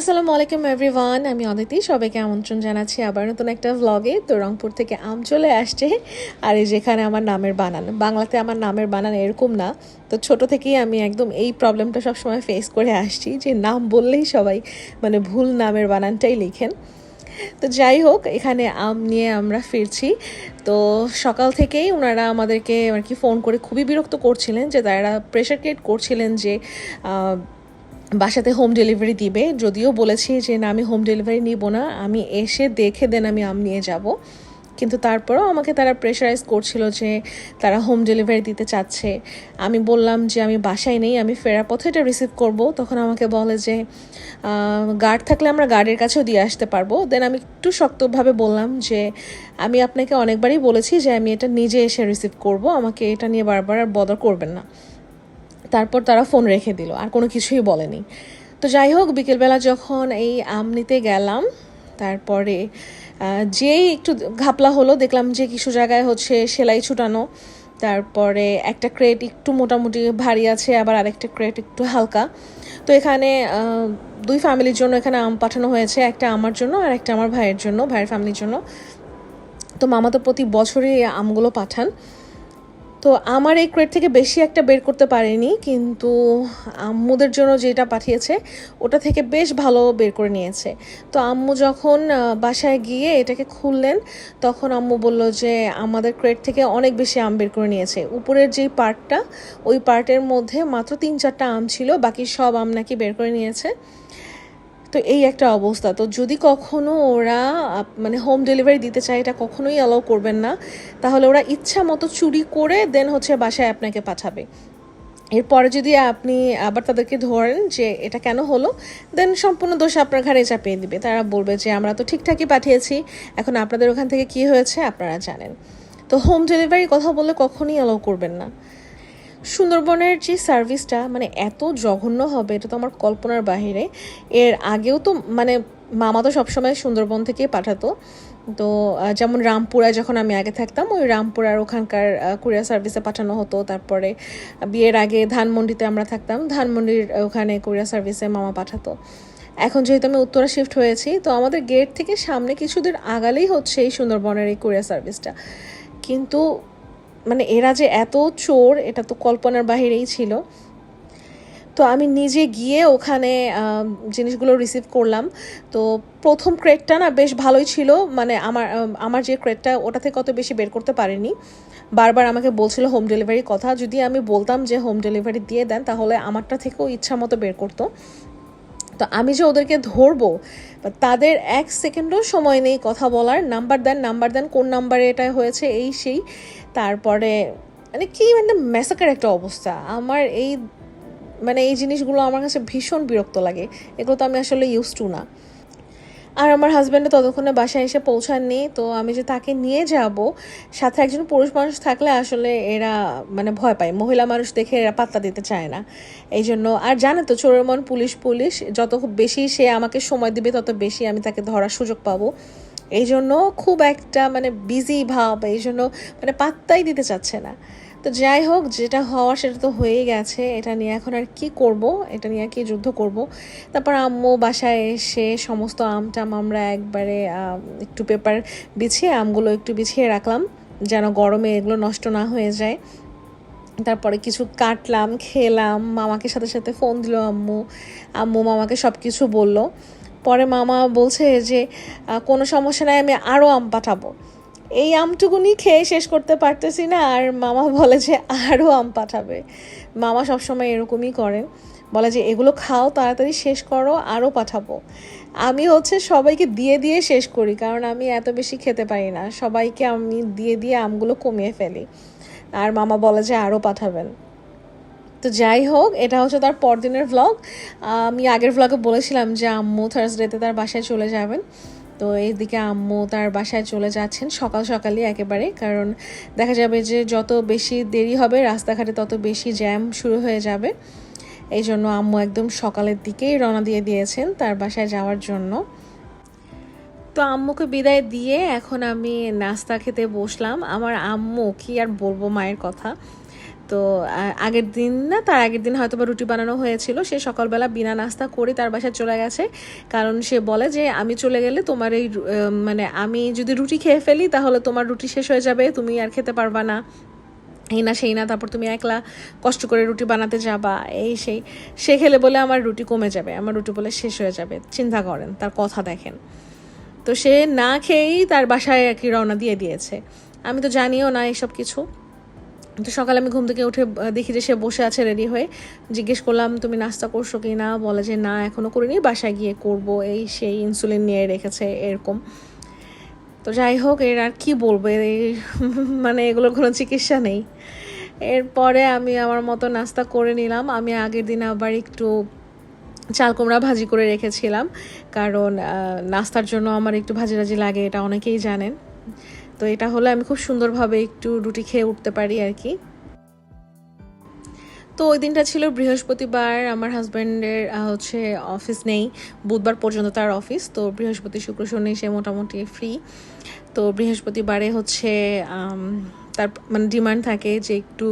আসসালামু আলাইকুম এভরিওয়ান আমি অদিতি, সবাইকে আমন্ত্রণ জানাচ্ছি আবার নতুন একটা ভ্লগে তো রংপুর থেকে আম চলে আসছে। আর এই যেখানে আমার নামের বানান, বাংলাতে আমার নামের বানান এরকম না। তো ছোট থেকেই আমি একদম এই প্রবলেমটা সবসময় ফেস করে আসছি, যে নাম বললেই সবাই মানে ভুল নামের বানানটাই লিখেন। তো যাই হোক, এখানে আম নিয়ে আমরা ফিরছি। তো সকাল থেকেই ওনারা আমাদেরকে আর কি ফোন করে খুবই বিরক্ত করছিলেন, যে তারা প্রেশার ক্রিয়েট করছিলেন যে বাসাতে হোম ডেলিভারি দিবে। যদিও বলেছি যে, না, আমি হোম ডেলিভারি নিব না। আমি এসে দেখে দেন আমি আম নিয়ে যাব। কিন্তু তারপরেও আমাকে তারা প্রেশারাইজ করছিল যে, তারা হোম ডেলিভারি দিতে চাচ্ছে। আমি বললাম যে, আমি বাসায় নেই, আমি ফেরার পথে এটা রিসিভ করব। তখন আমাকে বলে যে গার্ড থাকলে আমরা গার্ডের কাছেও দিয়ে আসতে পারব। দেন আমি একটু শক্তভাবে বললাম যে, আমি আপনাকে অনেকবারই বলেছি যে, আমি এটা নিজে এসে রিসিভ করব। আমাকে এটা নিয়ে বারবার আর বদর করবেন না। তারপর তারা ফোন রেখে দিল, আর কোনো কিছুই বলেনি। তো যাই হোক, বিকেলবেলা যখন এই আম নিতে গেলাম, তারপরে যেই একটু ঘাপলা হলো, দেখলাম যে কিছু জায়গায় হচ্ছে সেলাই ছুটানো, তারপরে একটা ক্রেট একটু মোটামুটি ভারী আছে, আবার আরেকটা ক্রেট একটু হালকা। তো এখানে দুই ফ্যামিলির জন্য এখানে আম পাঠানো হয়েছে, একটা আমার জন্য আর একটা আমার ভাইয়ের জন্য, ভাইয়ের ফ্যামিলির জন্য। তো মামা তো প্রতি বছরই আমগুলো পাঠান। তো আমার এই ক্রেট থেকে বেশি একটা বের করতে পারিনি, কিন্তু আম্মুদের জন্য যেটা পাঠিয়েছে, ওটা থেকে বেশ ভালো বের করে নিয়েছে। তো আম্মু যখন বাসায় গিয়ে এটাকে খুললেন, তখন আম্মু বলল যে, আমাদের ক্রেট থেকে অনেক বেশি আম বের করে নিয়েছে। উপরের যেই পার্টটা ওই পার্টের মধ্যে মাত্র তিন চারটা আম ছিল, বাকি সব আম নাকি বের করে নিয়েছে। তো এই একটা অবস্থা। তো যদি কখনো ওরা মানে হোম ডেলিভারি দিতে চায়, এটা কখনোই অ্যালাউ করবেন না। তাহলে ওরা ইচ্ছা মতো চুরি করে দেন হচ্ছে বাসায় আপনাকে পাঠাবে। এরপরে যদি আপনি আবার তাদেরকে ধরেন যে এটা কেন হলো দেন সম্পূর্ণ দোষ আপনার ঘাড়ে চাপিয়ে দিবে। তারা বলবে যে, আমরা তো ঠিকঠাকই পাঠিয়েছি। এখন আপনাদের ওখান থেকে কি হয়েছে, আপনারা জানেন। তো হোম ডেলিভারি কথা বলে কখনোই অ্যালাউ করবেন না। সুন্দরবনের যে সার্ভিসটা মানে এত জঘন্য হবে, এটা তো আমার কল্পনার বাহিরে। এর আগেও তো মানে মামা তো সবসময় সুন্দরবন থেকেই পাঠাতো। তো যেমন রামপুরায় যখন আমি আগে থাকতাম, ওই রামপুরার ওখানকার কুরিয়ার সার্ভিসে পাঠানো হতো। তারপরে বিয়ের আগে ধানমন্ডিতে আমরা থাকতাম, ধানমন্ডির ওখানে কুরিয়ার সার্ভিসে মামা পাঠাতো। এখন যেহেতু আমি উত্তরা শিফট হয়েছি, তো আমাদের গেট থেকে সামনে কিছুদিন আগালেই হচ্ছে এই সুন্দরবনের এই কুরিয়ার সার্ভিসটা কিন্তু মানে এরা যে এত চোর, এটা তো কল্পনার বাহিরেই ছিল। তো আমি নিজে গিয়ে ওখানে জিনিসগুলো রিসিভ করলাম। তো প্রথম ক্রেটটা না বেশ ভালোই ছিল। মানে আমার আমার যে ক্রেটটা ওটা থেকে অত বেশি বের করতে পারিনি। বারবার আমাকে বলছিল হোম ডেলিভারির কথা। যদি আমি বলতাম যে হোম ডেলিভারি দিয়ে দেন, তাহলে আমারটা থেকেও ইচ্ছা মতো বের করতো। তো আমি যে ওদেরকে ধরবো তাদের এক সেকেন্ডও সময় নেই কথা বলার। নাম্বার দেন নাম্বার দেন, কোন নাম্বারে এটা হয়েছে, এই সেই। তারপরে মানে কি মানে ম্যাসাকার একটা অবস্থা। আমার এই মানে এই জিনিসগুলো আমার কাছে ভীষণ বিরক্ত লাগে। এগুলো তো আমি আসলে ইউজ টু না। আর আমার হাজব্যান্ডও ততক্ষণে বাসায় এসে পৌঁছাননি, তো আমি যে তাকে নিয়ে যাব, সাথে একজন পুরুষ মানুষ থাকলে আসলে এরা মানে ভয় পায়। মহিলা মানুষ দেখে এরা পাত্তা দিতে চায় না। এই জন্য, আর জানে তো, চোরের মন পুলিশ পুলিশ। যত বেশি সে আমাকে সময় দিবে, তত বেশি আমি তাকে ধরার সুযোগ পাবো। এই জন্য খুব একটা মানে বিজি ভাব, এই জন্য মানে পাত্তাই দিতে চাচ্ছে না। তো যাই হোক, যেটা হওয়া সেটা তো হয়েই গেছে। এটা নিয়ে এখন আর কি করব? এটা নিয়ে আর কি যুদ্ধ করব? তারপর আম্মু বাসায় এসে সমস্ত আম টাম আমরা একবারে একটু পেপার বিছিয়ে, আমগুলো একটু বিছিয়ে রাখলাম, যেন গরমে এগুলো নষ্ট না হয়ে যায়। তারপরে কিছু কাটলাম, খেলাম, মামাকে সাথে সাথে ফোন দিল আম্মু। আম্মু মামাকে সব কিছু বলল। পরে মামা বলছে যে কোনো সমস্যা নাই, আমি আরও আম পাঠাবো। এই আমটুকুনি খেয়ে শেষ করতে পারতেছি না, আর মামা বলে যে আরও আম পাঠাবে। মামা সবসময় এরকমই করেন বলে যে, এগুলো খাও, তাড়াতাড়ি শেষ করো আরও পাঠাবো। আমি হচ্ছে সবাইকে দিয়ে দিয়ে শেষ করি, কারণ আমি এত বেশি খেতে পারি না। সবাইকে আমি দিয়ে দিয়ে আমগুলো কমিয়ে ফেলি। আর মামা বলে যে আরও পাঠাবেন। তো যাই হোক, এটা হচ্ছে তার পরদিনের ভ্লগ আমি আগের ভ্লগে বলেছিলাম যে, আম্মু থার্সডেতে তার বাসায় চলে যাবেন। তো এইদিকে আম্মু তার বাসায় চলে যাচ্ছেন সকাল সকালই একেবারে। কারণ দেখা যাবে যে যত বেশি দেরি হবে রাস্তাঘাটে তত বেশি জ্যাম শুরু হয়ে যাবে। এই জন্য আম্মু একদম সকালের দিকেই রওনা দিয়ে দিয়েছেন তার বাসায় যাওয়ার জন্য। তো আম্মুকে বিদায় দিয়ে এখন আমি নাস্তা খেতে বসলাম। আমার আম্মু কি আর বলব মায়ের কথা? তো আগের দিন না, তার আগের দিন হয়তো বা রুটি বানানো হয়েছিল। সে সকালবেলা বিনা নাস্তা করে তার বাসায় চলে গেছে। কারণ সে বলে যে, আমি চলে গেলে তোমার এই মানে আমি যদি রুটি খেয়ে ফেলি, তাহলে তোমার রুটি শেষ হয়ে যাবে, তুমি আর খেতে পারবা না। এই না, সেই না, তারপর তুমি একলা কষ্ট করে রুটি বানাতে যাবা। এই সেই, সে খেলে বলে আমার রুটি কমে যাবে, আমার রুটি বলে শেষ হয়ে যাবে। চিন্তা করেন, তার কথা দেখেন। তো সে না খেয়েই তার বাসায় আর কি রওনা দিয়ে দিয়েছে। আমি তো জানিও না এসব কিছু। তো সকালে আমি ঘুম থেকে উঠে দেখি যে সে বসে আছে রেডি হয়ে। জিজ্ঞেস করলাম, তুমি নাস্তা করছ কি না বলে যে, না এখনও করিনি, বাসায় গিয়ে করব। এই সেই ইনসুলিন নিয়ে রেখেছে এরকম। তো যাই হোক, এর আর কি বলব? মানে এগুলোর কোনো চিকিৎসা নেই। এরপরে আমি আমার মতো নাস্তা করে নিলাম। আমি আগের দিন আবার একটু চাল কুমড়া ভাজি করে রেখেছিলাম। কারণ নাস্তার জন্য আমার একটু ভাজি ভাজি লাগে, এটা অনেকেই জানেন। তো এটা হলে আমি খুব সুন্দরভাবে একটু রুটি খেয়ে উঠতে পারি আর কি। তো ওই দিনটা ছিল বৃহস্পতিবার, আমার হাজব্যান্ডের হচ্ছে অফিস নেই, বুধবার পর্যন্ত তার অফিস, তো বৃহস্পতি, শুক্র, শনি সে মোটামুটি ফ্রি তো বৃহস্পতিবারে হচ্ছে তার মানে ডিমান্ড থাকে যে একটু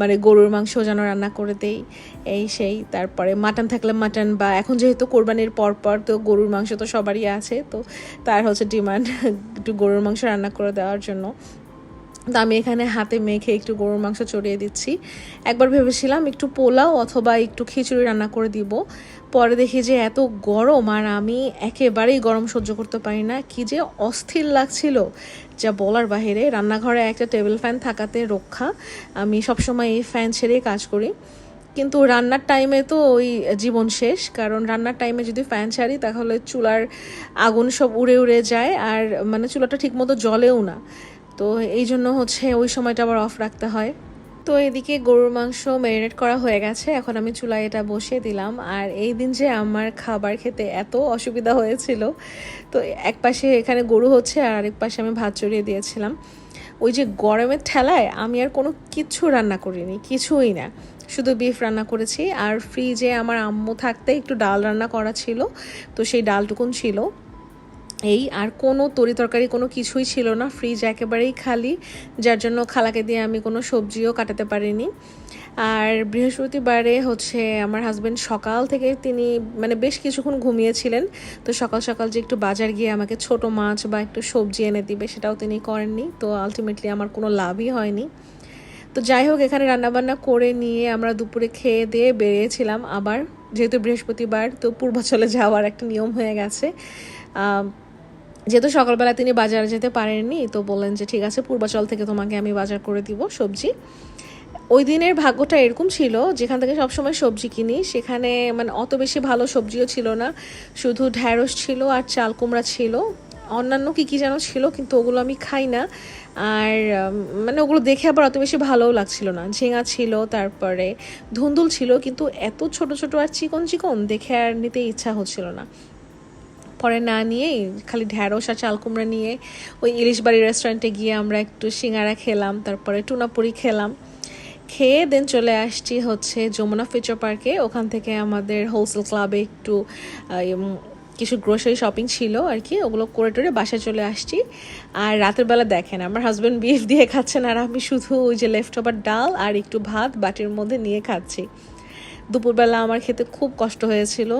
মানে গরুর মাংস যেন রান্না করে দেই, এই সেই। তারপরে মাটন থাকলে মাটন বা এখন যেহেতু কোরবানির পর পর তো গরুর মাংস তো সবারই আছে, তো তার হচ্ছে ডিমান্ড একটু গরুর মাংস রান্না করে দেওয়ার জন্য। তো আমি এখানে হাতে মেখে একটু গরুর মাংস চড়িয়ে দিচ্ছি। একবার ভেবেছিলাম একটু পোলাও অথবা একটু খিচুড়ি রান্না করে দিব। পরে দেখি যে এত গরম আর আমি একেবারেই গরম সহ্য করতে পারি না। কি যে অস্থির লাগছিল। যা বলার বাহিরে, রান্নাঘরে একটা টেবিল ফ্যান থাকাতে রক্ষা। আমি সবসময় এই ফ্যান ছেড়েই কাজ করি। কিন্তু রান্নার টাইমে তো ওই জীবন শেষ। কারণ রান্নার টাইমে যদি ফ্যান ছাড়ি, তাহলে চুলার আগুন সব উড়ে উড়ে যায়। আর মানে চুলাটা ঠিকমতো জ্বলেও না। তো এই জন্য হচ্ছে ওই সময়টা আবার অফ রাখতে হয়। তো এদিকে গরুর মাংস ম্যারিনেট করা হয়ে গেছে। এখন আমি চুলায় এটা বসিয়ে দিলাম। আর এই দিন যে আমার খাবার খেতে এত অসুবিধা হয়েছিল, তো এক পাশে এখানে গরু হচ্ছে আর আরেক পাশে আমি ভাত চড়িয়ে দিয়েছিলাম। ওই যে গরমের ঠেলায় আমি আর কোনো কিচ্ছু রান্না করিনি, কিছুই না। শুধু বিফ রান্না করেছি। আর ফ্রিজে আমার আম্মু থাকতে একটু ডাল রান্না করা ছিল, তো সেই ডালটুকুন ছিল। এই আর কোনো তরি তরকারি কোনো কিছুই ছিল না। ফ্রিজ একেবারেই খালি, যার জন্য খালাকে দিয়ে আমি কোনো সবজিও কাটাতে পারিনি। আর বৃহস্পতিবারে হচ্ছে আমার হাজব্যান্ড সকাল থেকে তিনি মানে বেশ কিছুক্ষণ ঘুমিয়েছিলেন। তো সকাল সকাল যে একটু বাজার গিয়ে আমাকে ছোট মাছ বা একটু সবজি এনে দিবে সেটাও তিনি করেননি। তো আলটিমেটলি আমার কোনো লাভই হয়নি। তো যাই হোক, এখানে রান্নাবান্না করে নিয়ে আমরা দুপুরে খেয়ে দিয়ে বেরিয়েছিলাম। আবার যেহেতু বৃহস্পতিবার, তো পূর্বাচলে যাওয়ার একটা নিয়ম হয়ে গেছে। যেহেতু সকালবেলা তিনি বাজারে যেতে পারেননি, তো বললেন যে, ঠিক আছে, পূর্বাচল থেকে তোমাকে আমি বাজার করে দিব সবজি। ওই দিনের ভাগ্যটা এরকম ছিল, যেখান থেকে সবসময় সবজি কিনি। সেখানে মানে অত বেশি ভালো সবজিও ছিল না, শুধু ঢ্যাঁড়স ছিল আর চাল কুমড়া ছিল। অন্যান্য কী কী যেন ছিল, কিন্তু ওগুলো আমি খাই না। আর মানে ওগুলো দেখে আবার অত বেশি ভালোও লাগছিল না। ঝিঙা ছিল, তারপরে ধুন্দুল ছিল, কিন্তু এত ছোট ছোট আর চিকন চিকন দেখে আর নিতে ইচ্ছা হচ্ছিল না। পরে না নিয়েই খালি ঢ্যাঁড়স আর চাল কুমড়া নিয়ে ওই ইলিশ বাড়ি রেস্টুরেন্টে গিয়ে আমরা একটু সিঙ্গারা খেলাম, তারপরে টুনাপুরি খেলাম। খেয়ে দেন চলে আসছি হচ্ছে যমুনা ফিচার পার্কে ওখান থেকে আমাদের হোলসেল ক্লাবে একটু কিছু গ্রোসারি শপিং ছিল আর কি, ওগুলো করে টোরে বাসায় চলে আসছি। আর রাতের বেলা দেখেন, আমার হাজব্যান্ড বিফ দিয়ে খাচ্ছেন আর আমি শুধু ওই যে লেফট ওভার ডাল আর একটু ভাত বাটির মধ্যে নিয়ে খাচ্ছি। দুপুরবেলা আমার খেতে খুব কষ্ট হয়েছিল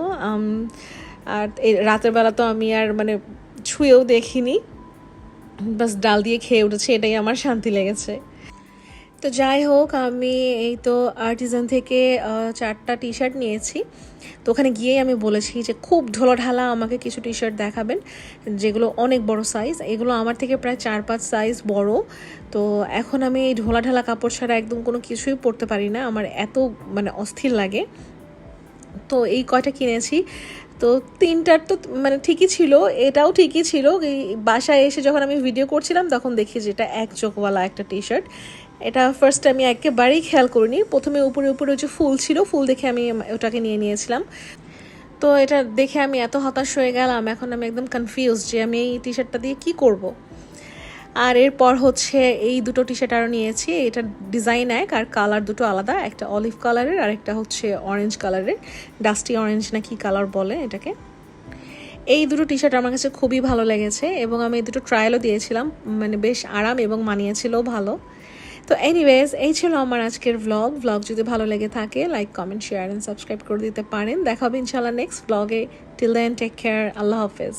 আর রাতের বেলা তো আমি আর মানে ছুঁয়েও দেখিনি। বাস ডাল দিয়ে খেয়ে উঠেছি, এটাই আমার শান্তি লেগেছে। তো যাই হোক, আমি এই তো আর্টিজান থেকে চারটা টি শার্ট নিয়েছি। তো ওখানে গিয়েই আমি বলেছি যে, খুব ঢোলাঢালা আমাকে কিছু টি শার্ট দেখাবেন, যেগুলো অনেক বড় সাইজ এগুলো আমার থেকে প্রায় চার পাঁচ সাইজ বড়। তো এখন আমি এই ঢোলাঢালা কাপড় ছাড়া একদম কোনো কিছুই পরতে পারি না। আমার এত মানে অস্থির লাগে। তো এই কয়টা কিনেছি তো তিনটার তো মানে ঠিকই ছিল, এটাও ঠিকই ছিল। বাসায় এসে যখন আমি ভিডিও করছিলাম, তখন দেখি যে এটা এক চোখওয়ালা একটা টি শার্ট এটা ফার্স্ট আমি একেবারেই খেয়াল করিনি। প্রথমে উপরে উপরে যে ফুল ছিল, ফুল দেখে আমি ওটাকে নিয়ে নিয়েছিলাম। তো এটা দেখে আমি এত হতাশ হয়ে গেলাম, এখন আমি একদম কনফিউজ যে আমি এই টি শার্টটা দিয়ে কী করব। আর এরপর হচ্ছে এই দুটো টি শার্ট আরও নিয়েছি। এটা ডিজাইন এক আর কালার দুটো আলাদা। একটা অলিভ কালারের আর একটা হচ্ছে অরেঞ্জ কালারের ডাস্টি অরেঞ্জ না কি কালার বলে এটাকে। এই দুটো টি শার্ট আমার কাছে খুবই ভালো লেগেছে এবং আমি এই দুটো ট্রায়ালও দিয়েছিলাম। মানে বেশ আরাম এবং মানিয়েছিলও ভালো। তো এনিওয়েজ এই ছিল আমার আজকের ভ্লগ ভ্লগ যদি ভালো লেগে থাকে like comment share and subscribe করে দিতে পারেন। দেখা হবে ইনশাল্লাহ নেক্সট ভ্লগে টিল দেন টেক কেয়ার আল্লাহ হাফেজ।